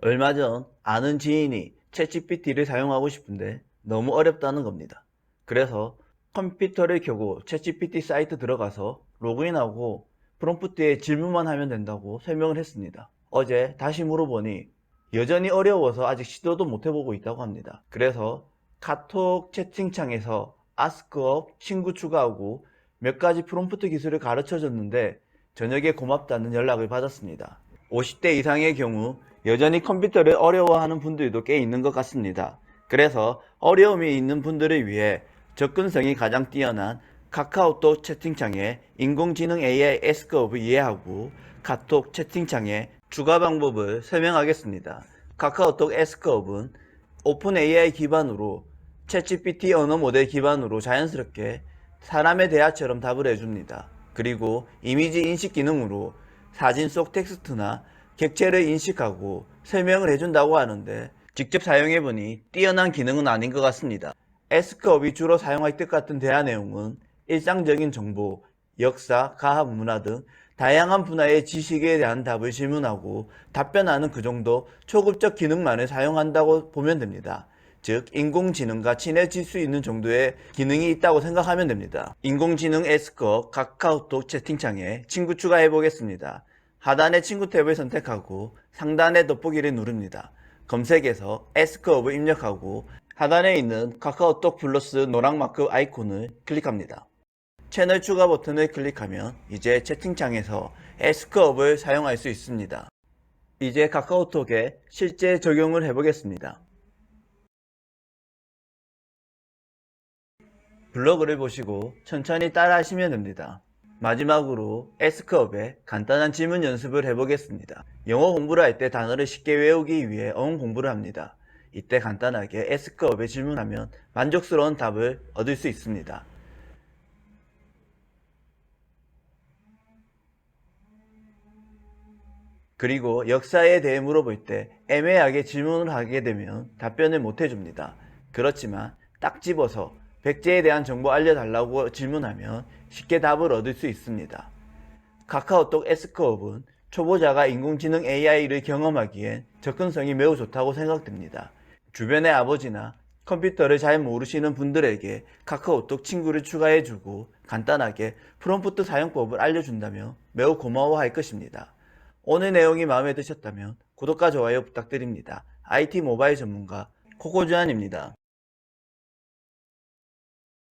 얼마 전 아는 지인이 챗GPT를 사용하고 싶은데 너무 어렵다는 겁니다. 그래서 컴퓨터를 켜고 챗GPT 사이트 들어가서 로그인하고 프롬프트에 질문만 하면 된다고 설명을 했습니다. 어제 다시 물어보니 여전히 어려워서 아직 시도도 못 해보고 있다고 합니다. 그래서 카톡 채팅창에서 아스크업 친구 추가하고 몇 가지 프롬프트 기술을 가르쳐 줬는데 저녁에 고맙다는 연락을 받았습니다. 50대 이상의 경우 여전히 컴퓨터를 어려워하는 분들도 꽤 있는 것 같습니다. 그래서 어려움이 있는 분들을 위해 접근성이 가장 뛰어난 카카오톡 채팅창에 인공지능 AI 에스크업을 이해하고 카톡 채팅창의 추가 방법을 설명하겠습니다. 카카오톡 에스크업은 오픈 AI 기반으로 챗GPT 언어 모델 기반으로 자연스럽게 사람의 대화처럼 답을 해줍니다. 그리고 이미지 인식 기능으로 사진 속 텍스트나 객체를 인식하고 설명을 해준다고 하는데 직접 사용해보니 뛰어난 기능은 아닌 것 같습니다. 에스크업이 주로 사용할 것 같은 대화 내용은 일상적인 정보, 역사, 과학, 문화 등 다양한 분야의 지식에 대한 답을 질문하고 답변하는 그 정도 초급적 기능만을 사용한다고 보면 됩니다. 즉, 인공지능과 친해질 수 있는 정도의 기능이 있다고 생각하면 됩니다. 인공지능 에스크업 카카오톡 채팅창에 친구 추가해 보겠습니다. 하단의 친구 탭을 선택하고 상단의 돋보기를 누릅니다. 검색에서 에스크업을 입력하고 하단에 있는 카카오톡 플러스 노랑 마크 아이콘을 클릭합니다. 채널 추가 버튼을 클릭하면 이제 채팅창에서 에스크업을 사용할 수 있습니다. 이제 카카오톡에 실제 적용을 해보겠습니다. 블로그를 보시고 천천히 따라 하시면 됩니다. 마지막으로 에스크업에 간단한 질문 연습을 해보겠습니다. 영어 공부를 할 때 단어를 쉽게 외우기 위해 어원 공부를 합니다. 이때 간단하게 에스크업에 질문하면 만족스러운 답을 얻을 수 있습니다. 그리고 역사에 대해 물어볼 때 애매하게 질문을 하게 되면 답변을 못 해줍니다. 그렇지만 딱 집어서 백제에 대한 정보 알려달라고 질문하면 쉽게 답을 얻을 수 있습니다. 카카오톡 에스크업은 초보자가 인공지능 AI를 경험하기엔 접근성이 매우 좋다고 생각됩니다. 주변의 아버지나 컴퓨터를 잘 모르시는 분들에게 카카오톡 친구를 추가해주고 간단하게 프롬프트 사용법을 알려준다면 매우 고마워할 것입니다. 오늘 내용이 마음에 드셨다면 구독과 좋아요 부탁드립니다. IT 모바일 전문가 코코주안입니다.